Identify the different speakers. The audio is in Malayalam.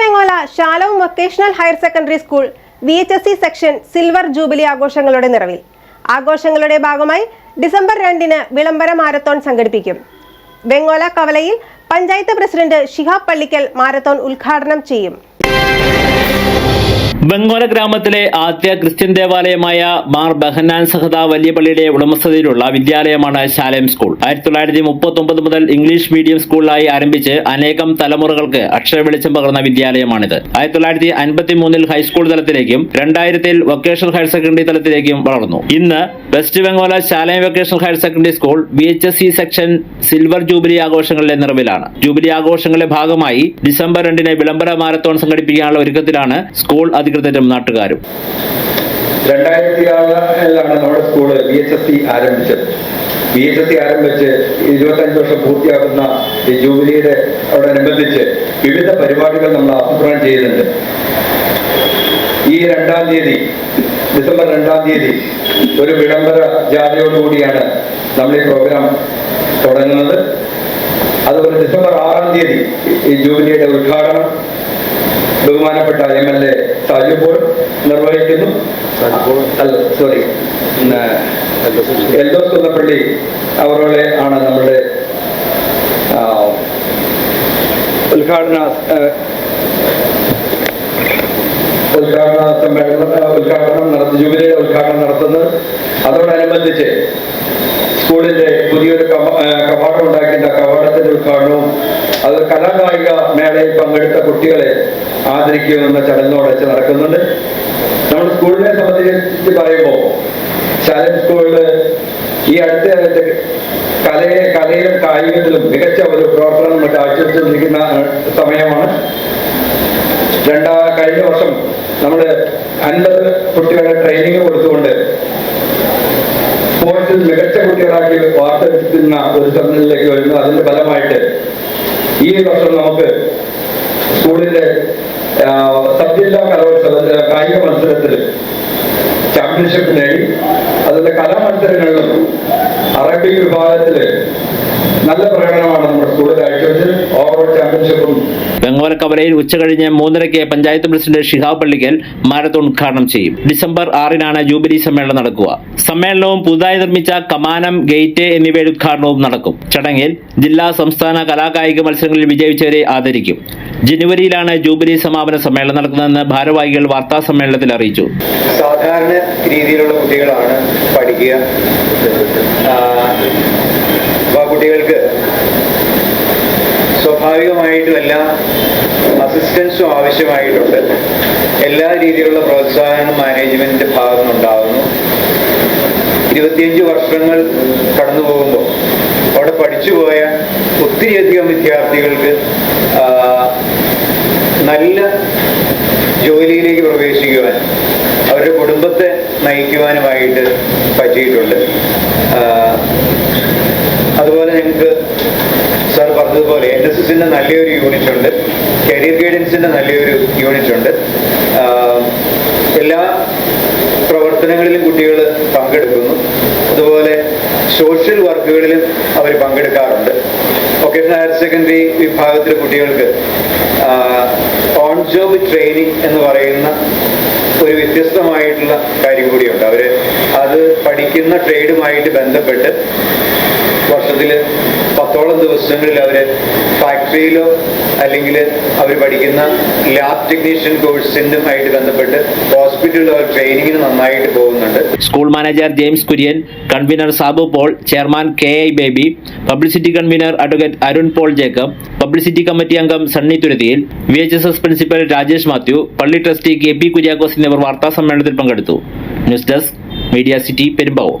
Speaker 1: Vengola Shalom vocational higher secondary school V H S C section silver jubilee ആഘോഷങ്ങളുടെ നിറവിൽ. ആഘോഷങ്ങളുടെ ഭാഗമായി ഡിസംബർ രണ്ടിന് വിളംബര മാരത്തോൺ സംഘടിപ്പിക്കും. വെങ്ങോല കവലയിൽ പഞ്ചായത്ത് പ്രസിഡന്റ് ഷിഹാബ് പള്ളിക്കൽ മാരത്തോൺ ഉദ്ഘാടനം ചെയ്യും.
Speaker 2: ബംഗോല ഗ്രാമത്തിലെ ആദ്യ ക്രിസ്ത്യൻ ദേവാലയമായ മാർ ബഹനാൻ സഹദ വലിയപള്ളിയുടെ ഉടമസ്ഥതയിലുള്ള വിദ്യാലയമാണ് ശാലേം സ്കൂൾ. ആയിരത്തി തൊള്ളായിരത്തി മുപ്പത്തി ഒമ്പത് മുതൽ ഇംഗ്ലീഷ് മീഡിയം സ്കൂളായി ആരംഭിച്ച് അനേകം തലമുറകൾക്ക് അക്ഷര വെളിച്ചം പകർന്ന വിദ്യാലയമാണിത്. ആയിരത്തി തൊള്ളായിരത്തി അൻപത്തി മൂന്നിൽ ഹൈസ്കൂൾ തലത്തിലേക്കും രണ്ടായിരത്തിൽ വൊക്കേഷണൽ ഹയർ സെക്കൻഡറി തലത്തിലേക്കും വളർന്നു. ഇന്ന് west Bangola Shalem vocational higher secondary school V H S C section silver jubilee ആഘോഷങ്ങളുടെ നിറവിലാണ്. ജൂബിലി ആഘോഷങ്ങളുടെ ഭാഗമായി ഡിസംബർ രണ്ടിന് വിളംബര മാരത്തോൺ സംഘടിപ്പിക്കാനുള്ള ഒരുക്കത്തിലാണ് സ്കൂൾ അധികൃതരും നാട്ടുകാരും.
Speaker 3: രണ്ടായിരത്തി ആറിലാണ് നമ്മുടെ school B H S C ആരംഭിച്ചത്. ബി എച്ച് എസ് സി ആരംഭിച്ച് ഇരുപത്തഞ്ച് വർഷം പൂർത്തിയാകുന്ന ഈ ജൂബിലിയുടെ അതോടനുബന്ധിച്ച് വിവിധ പരിപാടികൾ നമ്മൾ ആസൂത്രണം ചെയ്യുന്നുണ്ട് ഈ രണ്ടാം തീയതി ഡിസംബർ രണ്ടാം തീയതി ഒരു വിളംബര ജാഥയോടുകൂടിയാണ് നമ്മൾ ഈ പ്രോഗ്രാം തുടങ്ങുന്നത്. അതുപോലെ ഡിസംബർ ആറാം തീയതി ഈ ജൂബിലിയുടെ ഉദ്ഘാടനം ബഹുമാനപ്പെട്ട M L A Saju Paul നിർവഹിക്കുന്നു. സോറി എൽഡോ കുന്നപ്പള്ളി അവരോടെ ആണ് നമ്മുടെ ഉദ്ഘാടന ഉദ്ഘാടന സമ്മേളനം ഉദ്ഘാടനം നടത്തി ജൂബിലിയുടെ ഉദ്ഘാടനം നടത്തുന്നത്. അതോടനുബന്ധിച്ച് സ്കൂളിന്റെ പുതിയൊരു കവ- ആ, കവാടം ഉണ്ടാക്കിയ കവാടത്തിന്റെ ഉദ്ഘാടനവും അത് കലാകായിക മേളയിൽ പങ്കെടുത്ത കുട്ടികളെ ആദരിക്കുക എന്ന ചടങ്ങോടെ നടക്കുന്നുണ്ട്. നമ്മൾ സ്കൂളിനെ സംബന്ധിച്ച് പറയുമ്പോൾ ശാലം സ്കൂളിൽ ഈ അടുത്ത കാലത്ത് കലയെ കലയിലും കായികത്തിലും മികച്ച ഒരു പ്രവർത്തനം നമ്മൾ കാഴ്ചവെച്ചുകൊണ്ടിരിക്കുന്ന സമയമാണ്. രണ്ടാ കഴിഞ്ഞ വർഷം നമ്മൾ അൻപത് കുട്ടികളെ ട്രെയിനിങ് കൊടുത്തുകൊണ്ട് സ്പോർട്സിൽ മികച്ച കുട്ടികളാക്കി വാർത്തെടുക്കുന്ന ഒരു സംഘത്തിലേക്ക് വരുന്നു. അതിന്റെ ഫലമായിട്ട് ഈ വർഷം നമുക്ക് സ്കൂളിന്റെ ആ, സബ് ജില്ലാ കലോത്സവ കായിക മത്സരത്തിൽ ചാമ്പ്യൻഷിപ്പ് നേടി അതിന്റെ കലാമത്സരങ്ങളിലും അറബിക് വിഭാഗത്തിൽ നല്ല പ്രകടനമാണ്
Speaker 2: ബംഗോല കവലയിൽ ഉച്ചകഴിഞ്ഞ് മൂന്നരയ്ക്ക് പഞ്ചായത്ത് പ്രസിഡന്റ് ഷിഹാബ് പള്ളിക്കൽ മാരത്തോൺ ഉദ്ഘാടനം ചെയ്യും. ഡിസംബർ ആറിനാണ് ജൂബിലി സമ്മേളനം നടക്കുക. സമ്മേളനവും പുതുതായി നിർമ്മിച്ച കമാനം ഗേറ്റ് എന്നിവയുടെ ഉദ്ഘാടനവും നടക്കും. ചടങ്ങിൽ ജില്ലാ സംസ്ഥാന കലാകായിക മത്സരങ്ങളിൽ വിജയിച്ചവരെ ആദരിക്കും. ജനുവരിയിലാണ് ജൂബിലി സമാപന സമ്മേളനം നടക്കുന്നതെന്ന് ഭാരവാഹികൾ വാർത്താ സമ്മേളനത്തിൽ അറിയിച്ചു.
Speaker 4: സാധാരണ രീതിയിലുള്ള കുട്ടികളാണ് പഠിക്കുക. കുട്ടികൾക്ക് സ്വാഭാവികമായിട്ടും എല്ലാ അസിസ്റ്റൻസും ആവശ്യമായിട്ടുണ്ട്. എല്ലാ രീതിയിലുള്ള പ്രോത്സാഹനം മാനേജ്മെന്റിന്റെ ഭാഗത്തു നിന്നുണ്ടാകുന്നു ഇരുപത്തിയഞ്ച് വർഷങ്ങൾ കടന്നു പോകുമ്പോൾ അവിടെ പഠിച്ചുപോയ ഒത്തിരിയധികം വിദ്യാർത്ഥികൾക്ക് നല്ല ജോലിയിലേക്ക് പ്രവേശിക്കുവാൻ അവരുടെ കുടുംബത്തെ നയിക്കുവാനുമായിട്ട് പറ്റിയിട്ടുണ്ട്. പറഞ്ഞതുപോലെ എൻ എസ് എസിന്റെ നല്ലൊരു യൂണിറ്റ് ഉണ്ട്. കരിയർ ഗൈഡൻസിന്റെ നല്ലൊരു യൂണിറ്റ് ഉണ്ട്. എല്ലാ പ്രവർത്തനങ്ങളിലും കുട്ടികൾ പങ്കെടുക്കുന്നു. അതുപോലെ സോഷ്യൽ വർക്കുകളിലും അവർ പങ്കെടുക്കാറുണ്ട്. വൊക്കേഷണൽ ഹയർ സെക്കൻഡറി വിഭാഗത്തിലെ കുട്ടികൾക്ക് ഓൺ ജോബ് ട്രെയിനിങ് എന്ന് പറയുന്ന ഒരു വ്യത്യസ്തമായിട്ടുള്ള കാര്യം കൂടിയുണ്ട്. അവർ അത് പഠിക്കുന്ന ട്രേഡുമായിട്ട് ബന്ധപ്പെട്ട് വർഷത്തിൽ പത്തോളം ദിവസങ്ങളിൽ അവർ ഫാക്ടറിയിലോ അല്ലെങ്കിൽ അവർ പഠിക്കുന്ന ലാബ് ടെക്നീഷ്യൻ കോഴ്സിന്റെ ആയിട്ട് ബന്ധപ്പെട്ട് ഹോസ്പിറ്റലിൽ അവർ ട്രെയിനിങ്ങിന് നന്നായിട്ട് പോകുന്നുണ്ട്.
Speaker 2: School manager James Kurian convener Sabu Paul chairman K I Baby publicity convener advocate Arun Paul Jacob publicity committee അംഗം Sunny Thuruthiyil V H S S principal Rajesh Mathew പള്ളി ട്രസ്റ്റി കെ പി കുര്യാക്കോസ് എന്നിവർ വാർത്താ സമ്മേളനത്തിൽ പങ്കെടുത്തു. News desk media city Perumbavoor